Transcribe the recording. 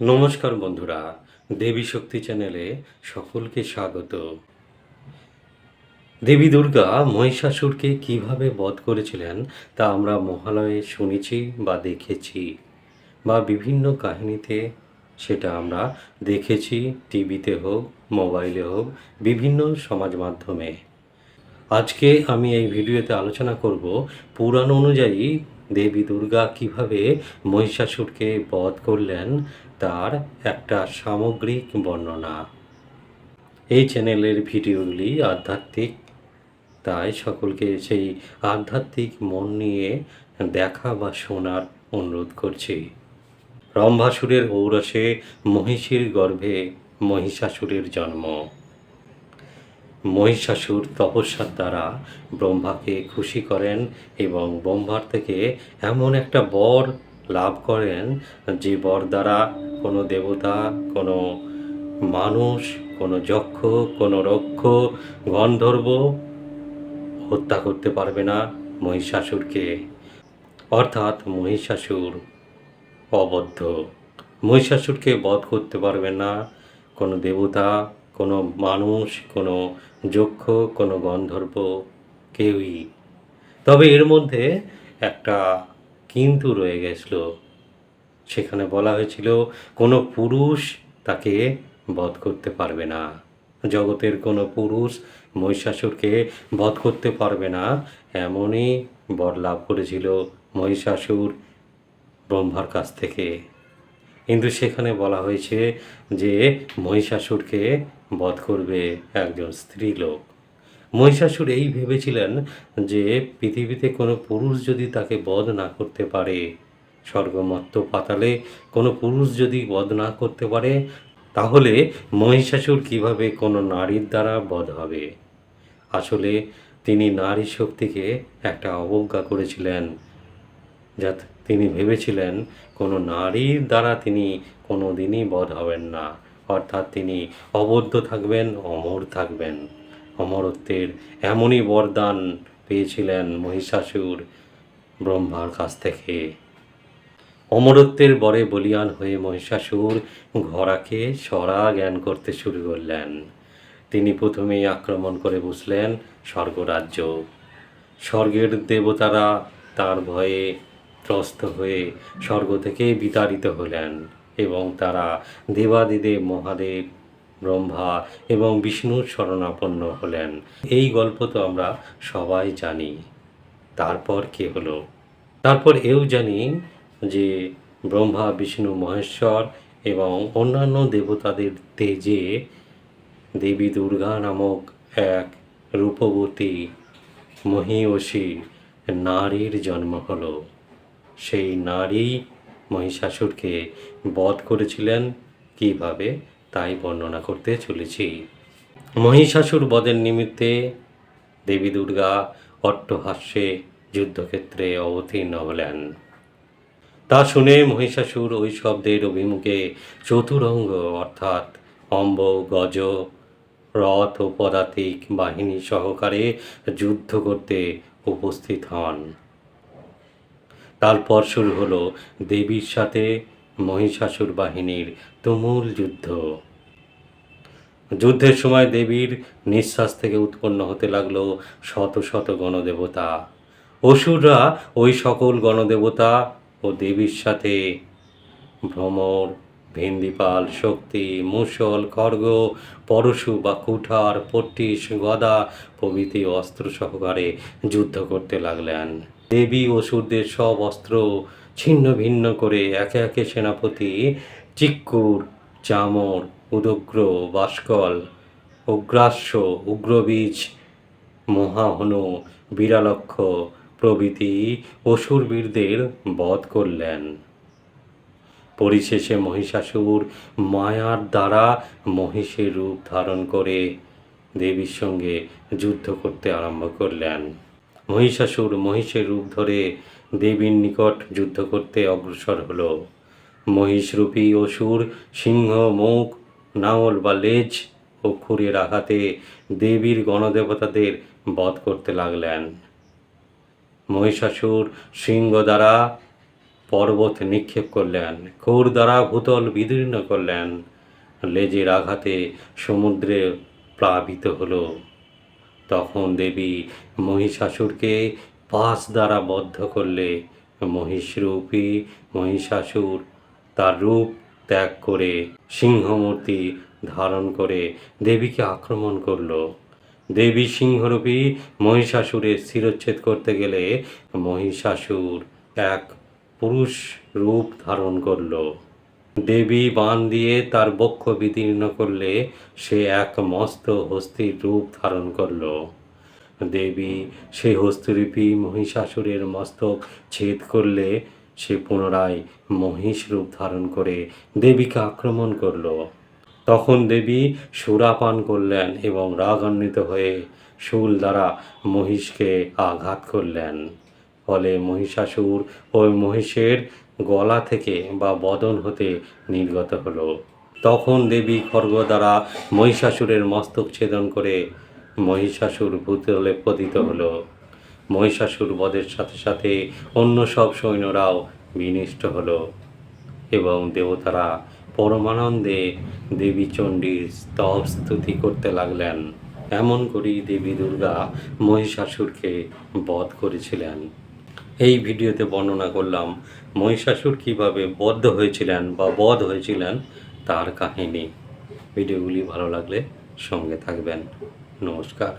নমস্কার বন্ধুরা, দেবী শক্তি চ্যানেলে সকলকে স্বাগত। দেবী দুর্গা মহিষাসুরকে কীভাবে বধ করেছিলেন তা আমরা মহালয়ে শুনেছি বা দেখেছি বা বিভিন্ন কাহিনীতে সেটা আমরা দেখেছি, টিভিতে হোক, মোবাইলে হোক, বিভিন্ন সমাজ মাধ্যমে। আজকে আমি এই ভিডিওতে আলোচনা করব পুরাণ অনুযায়ী দেবী দুর্গা কীভাবে মহিষাসুরকে বধ করলেন তার একটা সামগ্রিক বর্ণনা। এই চ্যানেলের ভিডিওগুলি আধ্যাত্মিক, তাই সকলকে সেই আধ্যাত্মিক মন নিয়ে দেখা বা শোনার অনুরোধ করছি। রম্ভাসুরের ঔরসে মহিষীর গর্ভে মহিষাসুরের জন্ম। মহিষাসুর তপস্যার দ্বারা ব্রহ্মাকে খুশি করেন এবং ব্রহ্মার থেকে এমন একটা বর লাভ করেন যে বর দ্বারা কোনো দেবতা, কোনো মানুষ, কোনো যক্ষ, কোনো রক্ষ, গন্ধর্ব হত্যা করতে পারবে না মহিষাসুরকে। অর্থাৎ মহিষাসুর অবদ্ধ। মহিষাসুরকে বধ করতে পারবে না কোনো দেবতা, কোনো মানুষ, কোনো যক্ষ, কোনো গন্ধর্ব, কেউই। তবে এর মধ্যে একটা কিন্তু রয়ে গেছিল। সেখানে বলা হয়েছিল, কোনো পুরুষ তাকে বধ করতে পারবে না। জগতের কোনো পুরুষ মহিষাসুরকে বধ করতে পারবে না, এমনই বর লাভ করেছিল মহিষাসুর ব্রহ্মার কাছ থেকে। কিন্তু সেখানে বলা হয়েছে যে, মহিষাসুরকে বধ করবে একজন স্ত্রী লোক মহিষাসুর এই ভেবেছিলেন যে, পৃথিবীতে কোনো পুরুষ যদি তাকে বধ না করতে পারে স্বর্গমত্ত পাতালে কোনো পুরুষ যদি বধ না করতে পারে, তাহলে মহিষাসুর কীভাবে কোনো নারীর দ্বারা বধ হবে? আসলে তিনি নারী শক্তিকে একটা অবজ্ঞা করেছিলেন যা তিনি ভেবেছিলেন কোনো নারীর দ্বারা তিনি কোনো দিনই বধ হবেন না। অর্থাৎ তিনি অবদ্ধ থাকবেন, অমর থাকবেন। অমরত্বের এমনই বরদান পেয়েছিলেন মহিষাসুর ব্রহ্মার কাছ থেকে। অমরত্বের বরে বলিয়ান হয়ে মহিষাসুর ঘোড়াকে সরা জ্ঞান করতে শুরু করলেন। তিনি প্রথমেই আক্রমণ করে বসলেন স্বর্গরাজ্য। স্বর্গের দেবতারা তার ভয়ে ত্রস্ত হয়ে স্বর্গ থেকে বিতাড়িত হলেন এবং তারা দেবাদিদেব, মহাদেব, ব্রহ্মা এবং বিষ্ণুর শরণাপন্ন হলেন। এই গল্প তো আমরা সবাই জানি। তারপর কে হলো? তারপর এও জানি যে ব্রহ্মা, বিষ্ণু, মহেশ্বর এবং অন্যান্য দেবতাদের তেজে দেবী দুর্গা নামক এক রূপবতী মহিষী নারীর জন্ম হলো। সেই নারী মহিষাসুরকে বধ করেছিলেন। কীভাবে? তাই বর্ণনা করতে চলেছি। মহিষাসুর বধের নিমিত্তে দেবী দুর্গা অট্টহাস্যে যুদ্ধক্ষেত্রে অবতীর্ণ হলেন। তা শুনে মহিষাসুর ওই শব্দের অভিমুখে চতুরঙ্গ, অর্থাৎ অম্ব, গজ, রথ ও পদাতিক বাহিনী সহকারে যুদ্ধ করতে উপস্থিত হন। তারপর শুরু হলো দেবীর সাথে মহিষাসুর বাহিনীর তুমুল যুদ্ধ। যুদ্ধের সময় দেবীর নিঃশ্বাস থেকে উৎপন্ন হতে লাগল শত শত গণদেবতা। অসুররা ওই সকল গণদেবতা ও দেবীর সাথে। ভ্রমর, ভেন্দিপাল, শক্তি মুসল খড়গ পরশু বা কুঠার পট্টিস গদা প্রভৃতি অস্ত্র সহকারে যুদ্ধ করতে লাগলেন। দেবী অসুরদের সব অস্ত্র ছিন্ন ভিন্ন করে একে একে সেনাপতি চিক্কুর, চামর, উদগ্র, বাস্কল, উগ্রাস্য, উগ্রবীজ, মহাহনু, বিরালক্ষ প্রভৃতি অসুরবীরদের বধ করলেন। পরিশেষে মহিষাসুর মায়ার দ্বারা মহিষের রূপ ধারণ করে দেবীর সঙ্গে যুদ্ধ করতে আরম্ভ করলেন। মহিষাসুর মহিষের রূপ ধরে দেবীর নিকট যুদ্ধ করতে অগ্রসর হলো। মহিষরূপী অসুর সিংহ, মুখ, নাঙল বা লেজ ও খুরের আঘাতে দেবীর গণদেবতাদের বধ করতে লাগলেন। মহিষাসুর সিংহ দ্বারা পর্বত নিক্ষেপ করলেন খুর দ্বারা ভূতল বিদীর্ণ করলেন। লেজের আঘাতে সমুদ্রে প্লাবিত হল। তখন দেবী মহিষাসুরকে পাশ দ্বারা বদ্ধ করলে, মহিষরূপী মহিষাসুর তার রূপ ত্যাগ করে সিংহমূর্তি ধারণ করে দেবীকে আক্রমণ করল। দেবী সিংহরূপী মহিষাসুরের শিরচ্ছেদ করতে গেলে মহিষাসুর এক পুরুষ রূপ ধারণ করল। দেবী বান দিয়ে তার বক্ষ বিদীর্ণ করলে সে এক মস্ত হস্তির রূপ ধারণ করল। দেবী সেই হস্তরূপী মহিষাসুরের মস্তক ছেদ করলে সে পুনরায় মহিষ রূপ ধারণ করে দেবীকে আক্রমণ করল। তখন দেবী সুরাপান করলেন এবং রাগান্বিত হয়ে শূল দ্বারা মহিষকে আঘাত করলেন। ফলে মহিষাসুর ওই মহিষের গলা থেকে বা বদন হতে নির্গত হলো। তখন দেবী খর্গ দ্বারা মহিষাসুরের মস্তক ছেদন করে মহিষাসুর ভূতলে পতিত হলো। মহিষাসুর বধের সাথে সাথে অন্য সব সৈন্যরাও বিনষ্ট হলো এবং দেবতারা পরমানন্দে দেবী চণ্ডীর স্তব স্তুতি করতে লাগলেন। এমন করেই দেবী দুর্গা মহিষাসুরকে বধ করেছিলেন। এই ভিডিওতে বর্ণনা করলাম, মহিষাসুর কীভাবে বদ্ধ হয়েছিলেন বা বধ হয়েছিলেন তার কাহিনী। ভিডিওগুলি ভালো লাগলে সঙ্গে থাকবেন। নমস্কার।